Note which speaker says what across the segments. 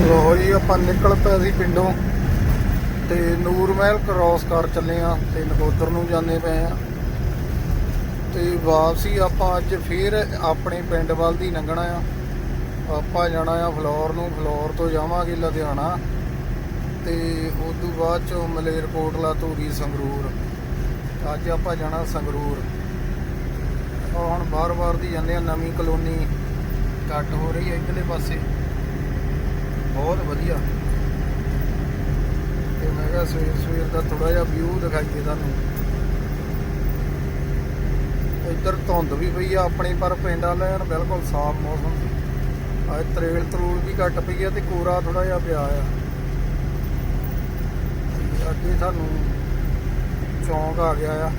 Speaker 1: ਲੋ ਜੀ, ਆਪਾਂ ਨਿਕਲ ਪਏ ਸੀ ਪਿੰਡੋਂ ਤੇ ਨੂਰ ਮਹਿਲ ਕ੍ਰਾਸ ਕਰ ਚੱਲੇ ਆ ਤੇ ਨਕੋਦਰ ਨੂੰ ਜਾਂਦੇ ਪਏ ਆ ਤੇ ਵਾਪਸੀ ਆਪਾਂ ਅੱਜ ਫੇਰ ਆਪਣੇ ਪਿੰਡ ਵੱਲ ਦੀ ਲੰਘਣਾ ਆ। ਆਪਾਂ ਜਾਣਾ ਆ ਫਲੋਰ ਨੂੰ, ਫਲੋਰ ਤੋਂ ਜਾਵਾਂਗੇ ਲੁਧਿਆਣਾ। ਤੇ ਉਸ ਤੋਂ ਬਾਅਦ ਚੋਂ ਮਲੇਰਕੋਟਲਾ ਧੂਰੀ ਸੰਗਰੂਰ। ਅੱਜ ਆਪਾਂ ਜਾਣਾ ਸੰਗਰੂਰ। ਉਹ ਹੁਣ ਬਾਰ-ਬਾਰ ਦੀ ਜਾਂਦੇ ਆ ਨਵੀਂ ਕਲੋਨੀ ਕੱਟ ਹੋ ਰਹੀ ਹੈ ਇਧਰਲੇ ਪਾਸੇ। ਬਹੁਤ ਵਧੀਆ। ਤੇ ਮੈਂ ਕਿਹਾ ਸਵੇਰ ਸਵੇਰ ਦਾ ਥੋੜਾ ਜਿਹਾ ਵਿਊ ਦਿਖਾਈਏ ਤੁਹਾਨੂੰ। ਇੱਧਰ ਧੁੰਦ ਵੀ ਪਈ ਆ ਆਪਣੀ, ਪਰ ਪਿੰਡ ਵਾਲੇ ਐਨ ਬਿਲਕੁਲ ਸਾਫ਼ ਮੌਸਮ ਸੀ। ਅੱਜ ਤਰੇਲ ਤਰੂਲ ਵੀ ਘੱਟ ਪਈ ਆ ਤੇ ਕੋਰਾ ਥੋੜਾ ਜਿਹਾ ਪਿਆ ਆ। ਅੱਗੇ ਸਾਨੂੰ ਚੌਂਕ ਆ ਗਿਆ ਆ।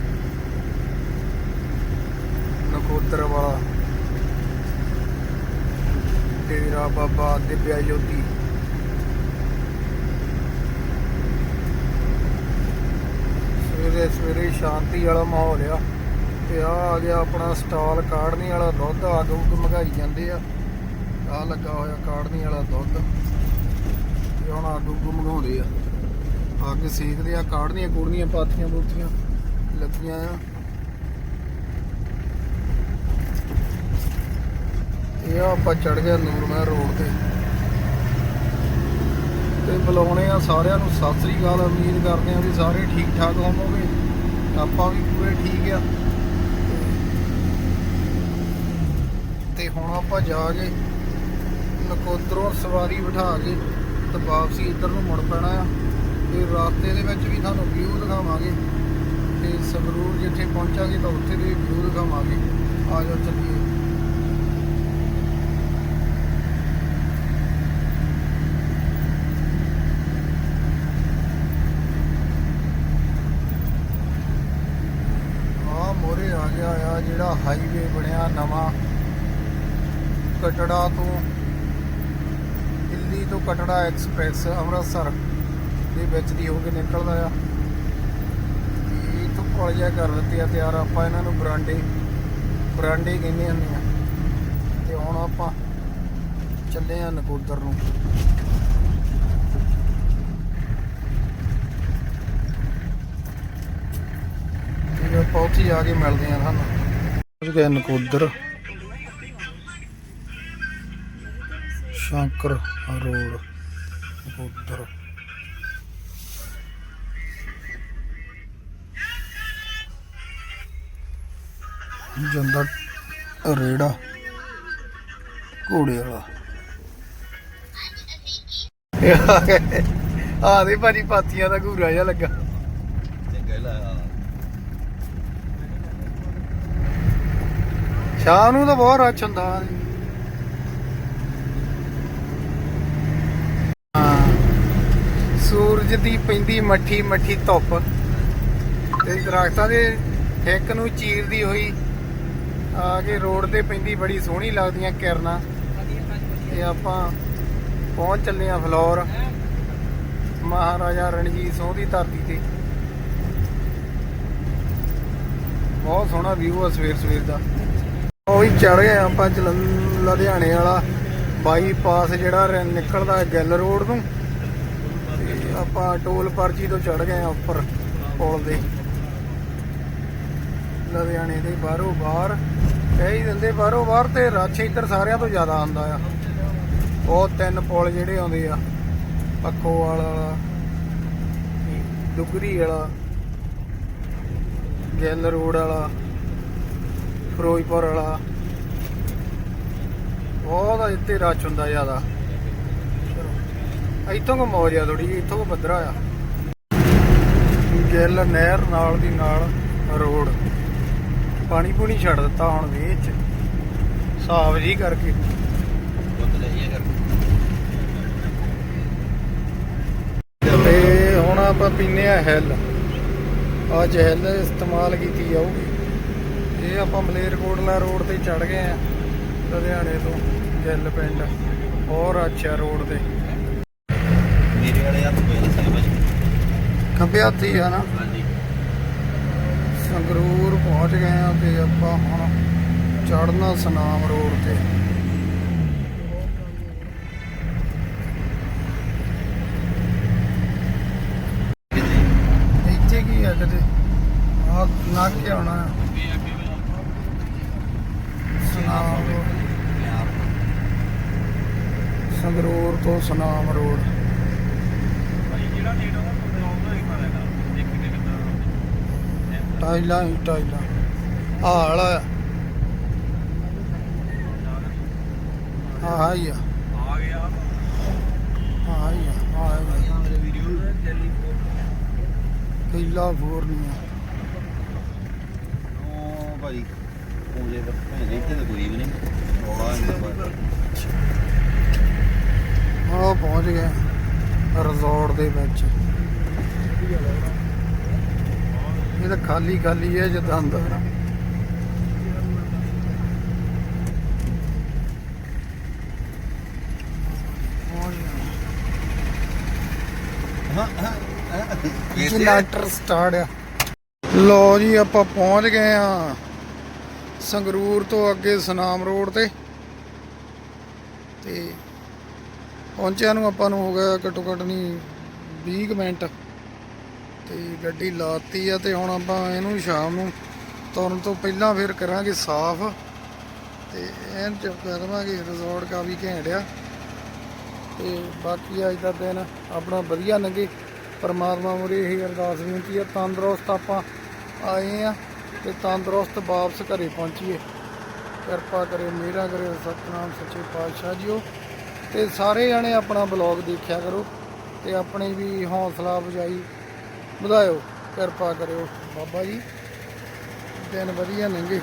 Speaker 1: ਨਕੋਦਰ ਵਾਲਾ। ਡੇਰਾ ਬਾਬਾ ਦਿਵਿਆ ਜੋਤੀ। ਸਵੇਰੇ ਸਵੇਰੇ ਸ਼ਾਂਤੀ ਵਾਲਾ ਮਾਹੌਲ ਆ। ਤੇ ਆ ਆ ਗਿਆ ਆਪਣਾ ਸਟਾਲ ਕਾੜਨੀ ਵਾਲਾ ਦੁੱਧ, ਅੱਗ ਉੱਗ ਮਗਾਈ ਜਾਂਦੇ ਆ। ਆ ਲੱਗਾ ਹੋਇਆ ਕਾੜਨੀ ਵਾਲਾ ਦੁੱਧ। ਤੇ ਹੁਣ ਅੱਗ ਉੱਗ ਮਗਾਉਂਦੇ ਆ। ਅੱਗ ਸੇਕਦੇ ਆ, ਕਾੜਨੀਆਂ ਕੁੜਨੀਆਂ ਪਾਥੀਆਂ ਬੂਥੀਆਂ ਲੱਗੀਆਂ ਆ। ਇਹ ਆ ਆਪਾਂ ਚੜ ਗਏ ਨੂਰਮਹਿਰ ਰੋਡ ਤੇ। ਤੇ ਬੁਲਾਉਣੇ ਆ ਸਾਰਿਆਂ ਨੂੰ। ਸਤਿ ਸ੍ਰੀ ਅਕਾਲ, ਉਮੀਦ ਕਰਦੇ ਆ ਵੀ ਸਾਰੇ ਠੀਕ ਠਾਕ ਹੋਵੋਗੇ। ਆਪਾਂ ਵੀ ਪੂਰੇ ਠੀਕ ਆ। ਤੇ ਹੁਣ ਆਪਾਂ ਜਾ ਕੇ ਨਕੋਦਰੋਂ ਸਵਾਰੀ ਬਿਠਾ ਕੇ ਤੇ ਵਾਪਸੀ ਇੱਧਰ ਨੂੰ ਮੁੜ ਪੈਣਾ ਆ। ਤੇ ਰਾਸਤੇ ਦੇ ਵਿੱਚ ਵੀ ਤੁਹਾਨੂੰ ਵਿਊ ਦਿਖਾਵਾਂਗੇ। ਤੇ ਸੰਗਰੂਰ ਜਿੱਥੇ ਪਹੁੰਚਾਂਗੇ ਤਾਂ ਉੱਥੇ ਦੇ ਵਿਊ ਦਿਖਾਵਾਂਗੇ। ਆ ਜਾਓ ਚੱਲੀਏ ਆ ਮੋਰੇ ਆ ਗਿਆ ਆ ਜਿਹੜਾ ਹਾਈਵੇ ਬਣਿਆ ਨਵਾਂ ਕਟੜਾ ਤੋਂ ਦਿੱਲੀ ਤੋਂ ਕਟੜਾ ਐਕਸਪ੍ਰੈਸ ਅੰਮ੍ਰਿਤਸਰ ਦੇ ਵਿੱਚ ਦੀ ਹੋ ਕੇ ਨਿਕਲਦਾ ਆ। ਇਹ ਤੋਂ ਪੁਲ ਕਰ ਦਿੱਤੇ ਆ ਤਿਆਰ, ਆਪਾਂ ਇਹਨਾਂ ਨੂੰ ਬਰਾਂਡੇ ਬਰਾਂਡੇ ਕਹਿੰਦੇ ਹੁੰਦੇ ਆ। ਤੇ ਹੁਣ ਆਪਾਂ ਚੱਲੇ ਆ ਨਕੋਦਰ ਨੂੰ। ਤੇ ਆਪਾਂ ਜਾ ਕੇ ਮਿਲਦੇ ਆ ਸਾਨੂੰ ਪਹੁੰਚ ਗਏ ਨਕੋਦਰ। ਸ਼ੰਕਰ ਰੋਡ ਨਕੋਦਰ ਜੰਦਾ ਰੇੜਾ ਘੋੜੇ ਵਾਲਾ। ਆ ਦੇ ਭਾਜੀ ਪਾਤੀਆਂ ਦਾ ਘੂਰਾ ਜਿਹਾ ਲੱਗਾ। ਸ਼ਾਮ ਨੂੰ ਤਾਂ ਬਹੁਤ ਰਸ਼ ਹੁੰਦਾ ਹਾਂ ਸੂਰਜ ਦੀ ਪੈਂਦੀ ਮੱਠੀ ਮੱਠੀ ਧੁੱਪ। ਤੇ ਦਰਖਤਾਂ ਦੇ ਹਿੱਕ ਨੂੰ ਚੀਰਦੀ ਹੋਈ ਆ ਕੇ ਰੋਡ ਤੇ ਪੈਂਦੀ ਬੜੀ ਸੋਹਣੀ ਲੱਗਦੀਆਂ ਕਿਰਨਾਂ। ਤੇ ਆਪਾਂ ਪਹੁੰਚ ਚੱਲੇ ਆ ਫਲੋਰ ਮਹਾਰਾਜਾ ਰਣਜੀਤ ਸਿੰਘ ਦੀ ਧਰਤੀ ਤੇ। ਬਹੁਤ ਸੋਹਣਾ ਵਿਊ ਆ ਸਵੇਰ ਸਵੇਰ ਦਾ। ਉਹੀ ਚੜ ਗਏ ਆਪਾਂ ਜਲੰ, ਲੁਧਿਆਣੇ ਵਾਲਾ ਬਾਈਪਾਸ ਜਿਹੜਾ ਨਿਕਲਦਾ ਗਿੱਲ ਰੋਡ ਨੂੰ। ਆਪਾਂ ਟੋਲ ਪਰਚੀ ਤੋਂ ਚੜ ਗਏ ਆ ਉੱਪਰ ਪੁਲ ਦੇ। ਲੁਧਿਆਣੇ ਦੇ ਬਾਹਰੋਂ ਬਾਹਰ। ਕਹਿ ਹੀ ਦਿੰਦੇ, ਬਾਹਰੋਂ ਬਾਹਰ ਤੇ ਰਸ਼ ਇੱਧਰ ਸਾਰਿਆਂ ਤੋਂ ਜ਼ਿਆਦਾ ਆਉਂਦਾ ਆ। ਉਹ ਤਿੰਨ ਪੁਲ ਜਿਹੜੇ ਆਉਂਦੇ ਆ, ਪੱਖੋਵਾਲ ਵਾਲਾ ਦੁਗਰੀ ਵਾਲਾ, ਗਿੱਲ ਰੋਡ ਵਾਲਾ, ਫਿਰੋਜ਼ਪੁਰ ਵਾਲਾ। ਬਹੁਤ ਇੱਥੇ ਰਸ਼ ਹੁੰਦਾ ਜ਼ਿਆਦਾ। ਇੱਥੋਂ ਕੋ ਮੌਜ ਆ ਥੋੜੀ ਇੱਥੋਂ ਕੋ ਪੱਧਰਾ ਆ। ਗਿੱਲ ਨਹਿਰ ਨਾਲ ਦੀ ਨਾਲ ਰੋਡ। ਪਾਣੀ ਪੂਣੀ ਛੱਡ ਦਿੱਤਾ ਹੁਣ ਵੇਚ ਸਾਫ਼ ਜੀ ਕਰਕੇ। ਤੇ ਹੁਣ ਆਪਾਂ ਪੀਨੇ ਆ ਹੈਲ। ਆ ਜਹਿਲ ਇਸਤੇਮਾਲ ਕੀਤੀ ਜਾਊਗੀ। ਇਹ ਆਪਾਂ ਮਲੇਰਕੋਟਲਾ ਰੋਡ ਤੇ ਚੜ ਗਏ ਆ, ਲੁਧਿਆਣੇ ਤੋਂ ਗਿੱਲ ਪਿੰਡ। ਹੋਰ ਅੱਛਾ ਰੋਡ ਤੇ। ਖੱਬੇ ਹੱਥ ਹੀ ਆ ਨਾ। ਸੰਗਰੂਰ ਪਹੁੰਚ ਗਏ ਆ ਤੇ ਆਪਾਂ ਹੁਣ ਚੜਨਾ ਸਨਾਮ ਰੋਡ ਤੇ। ਇੱਥੇ ਕੀ ਆ ਕਦੇ ਆ ਲੰਘ ਕੇ ਆਉਣਾ। ਸਨਾਮ ਰੋਡ। ਸੰਗਰੂਰ ਤੋਂ ਸਨਾਮ ਰੋਡ। ਟਾਈਲਾਂ ਹੀ ਟਾਈਲਾਂ। ਆਹ ਵਾਲਾ ਆ। ਆਹ ਹੀ ਆ। ਆਹ ਹੀ ਆ ਆਹ ਹੀ ਆ। ਪਹਿਲਾ ਫੋਰ ਨਹੀਂ ਆ।
Speaker 2: ਉਹ ਭਾਈ ਪੂਜੇ ਦਾ ਭੈਣੇ ਇੱਥੇ ਤਾਂ ਕੋਈ ਵੀ ਨਹੀਂ। ਨਹੀਂ
Speaker 1: ਆ ਪਹੁੰਚ ਗਏ ਰਿਜ਼ੋਰਟ ਦੇ ਵਿੱਚ। ਇਹ ਤਾਂ ਖਾਲੀ ਖਾਲੀ ਹੈ ਜਿੱਦਾਂ ਅੰਦਰ ਜਨਰੇਟਰ ਸਟਾਰਟ ਆ। ਲੋ ਜੀ ਆਪਾਂ ਪਹੁੰਚ ਗਏ ਆ ਸੰਗਰੂਰ ਤੋਂ ਅੱਗੇ ਸੁਨਾਮ ਰੋਡ ਤੇ। ਤੇ ਪਹੁੰਚਿਆ ਨੂੰ ਆਪਾਂ ਨੂੰ ਹੋ ਗਿਆ ਘੱਟੋ ਘੱਟ ਨਹੀਂ 20 ਕੁ ਮਿੰਟ। ਤੇ ਗੱਡੀ ਲਾਤੀ ਆ ਤੇ ਹੁਣ ਆਪਾਂ ਇਹਨੂੰ ਸ਼ਾਮ ਨੂੰ ਤੁਰਨ ਤੋਂ ਪਹਿਲਾਂ ਫਿਰ ਕਰਾਂਗੇ ਸਾਫ਼। ਤੇ ਐਨ ਚ ਕਰ ਦੇਵਾਂਗੇ ਰਿਜ਼ੋਰਟ ਕਾ ਵੀ ਘੈਂਟ ਆ। ਤੇ ਬਾਕੀ ਅੱਜ ਦਾ ਦਿਨ ਆਪਣਾ ਵਧੀਆ ਲੰਘੇ। ਪਰਮਾਤਮਾ ਮੁਰੇ ਇਹ ਅਰਦਾਸ ਬੇਨਤੀ ਆ, ਤੰਦਰੁਸਤ ਆਪਾਂ ਆਏ ਆ ਤੇ ਤੰਦਰੁਸਤ ਵਾਪਸ ਘਰੇ ਪਹੁੰਚੀਏ। ਕਿਰਪਾ ਕਰਿਓ ਮੇਰਾ ਕਰਿਓ ਸਤਨਾਮ ਸੱਚੇ ਪਾਤਸ਼ਾਹ ਜੀਓ। ਤੇ ਸਾਰੇ ਜਣੇ ਆਪਣਾ ਬਲੌਗ ਦੇਖਿਆ ਕਰੋ ਤੇ ਆਪਣੀ ਵੀ ਹੌਸਲਾ ਅਫਜ਼ਾਈ ਵਧਾਇਓ, ਕਿਰਪਾ ਕਰਿਓ। ਬਾਬਾ ਜੀ, ਦਿਨ ਵਧੀਆ ਲੰਘੇ।